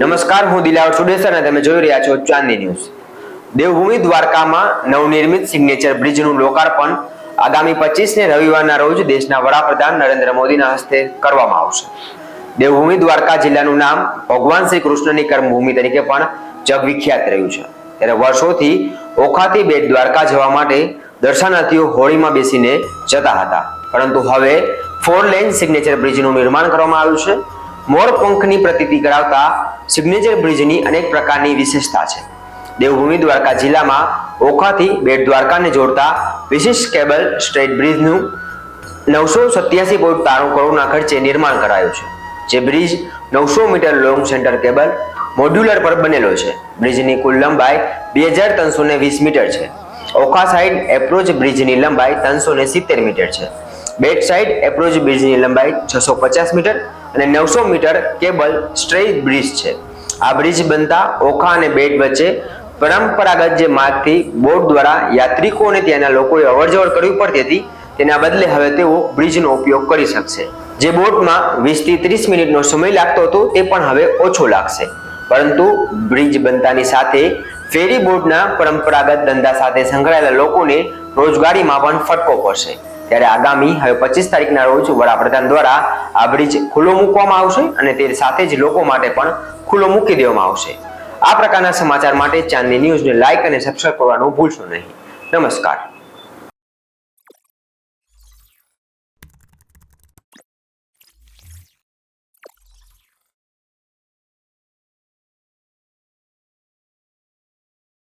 નમસ્કાર, હું દિલાવર સુડેસર અને તમે જોઈ રહ્યા છો ચાંદી ન્યૂઝ. દેવભૂમિ દ્વારકામાં નવનિર્મિત સિગ્નેચર બ્રિજનું લોકાર્પણ આગામી પચીસ ને રવિવારના રોજ દેશના વડાપ્રધાન નરેન્દ્ર મોદીના હસ્તે કરવામાં આવશે. દેવભૂમિ દ્વારકા જિલ્લાનું નામ ભગવાન શ્રી કૃષ્ણની કર્મભૂમિ તરીકે પણ જગવિખ્યાત રહ્યું છે. ત્યારે વર્ષોથી ઓખાથી બેટ દ્વારકા જવા માટે દર્શનાર્થીઓ હોળીમાં બેસીને જતા હતા. પરંતુ હવે ફોર લેન સિગ્નેચર બ્રિજનું નિર્માણ કરવામાં આવ્યું છે. મોર પંખની પ્રતીતિ કરાવતા સિગ્નેચર બ્રિજની અનેક પ્રકારની વિશેષતા છે. દેવભૂમિ દ્વારકા જિલ્લામાં ઓખાથી બેટ દ્વારકાને જોડતા વિશિષ્ટ કેબલ સ્ટ્રેટ બ્રિજનું નવસો સત્યાસી પોઈન્ટ ત્રાણું કરોડના ખર્ચે નિર્માણ કરાયું છે. જે બ્રિજ નવસો metre long centre cable modular પર બનેલો છે. બ્રિજની કુલ લંબાઈ બે હજાર ત્રણસો ને વીસ મીટર છે. ઓખા સાઈડ એપ્રોચ બ્રિજની લંબાઈ ત્રણસો ને સિત્તેર મીટર છે. બેટ સાઈડ એપ્રોચ બ્રિજની લંબાઈ છસો પચાસ મીટર અને નવસો મીટર કેબલ સ્ટ્રેટ બ્રિજ છે. આ બ્રિજ બનતા ઓખા અને બેટ વચ્ચે પરંપરાગત જે માર્ગથી બોટ દ્વારા યાત્રિકો અને ત્યાંના લોકોએ અવરજવર કરવી પડતી હતી, તેના બદલે હવે તેઓ બ્રિજનો ઉપયોગ કરી શકશે. જે બોટમાં વીસથી ત્રીસ મિનિટનો સમય લાગતો હતો, તે પણ હવે ઓછો લાગશે. પરંતુ બ્રિજ બનતાની સાથે ફેરી બોટના પરંપરાગત ધંધા સાથે સંકળાયેલા લોકોને રોજગારીમાં પણ ફટકો પડશે. ત્યારે આગામી, હવે પચીસ તારીખના રોજ વડાપ્રધાન દ્વારા આ બ્રિજ ખુલ્લો મૂકવામાં આવશે અને તે સાથે જ લોકો માટે પણ ખુલ્લો મૂકી દેવામાં આવશે. આ પ્રકારના સમાચાર માટે ચાંદની ન્યૂઝને લાઇક અને સબસ્ક્રાઇબ કરવાનું ભૂલશો નહીં. નમસ્કાર.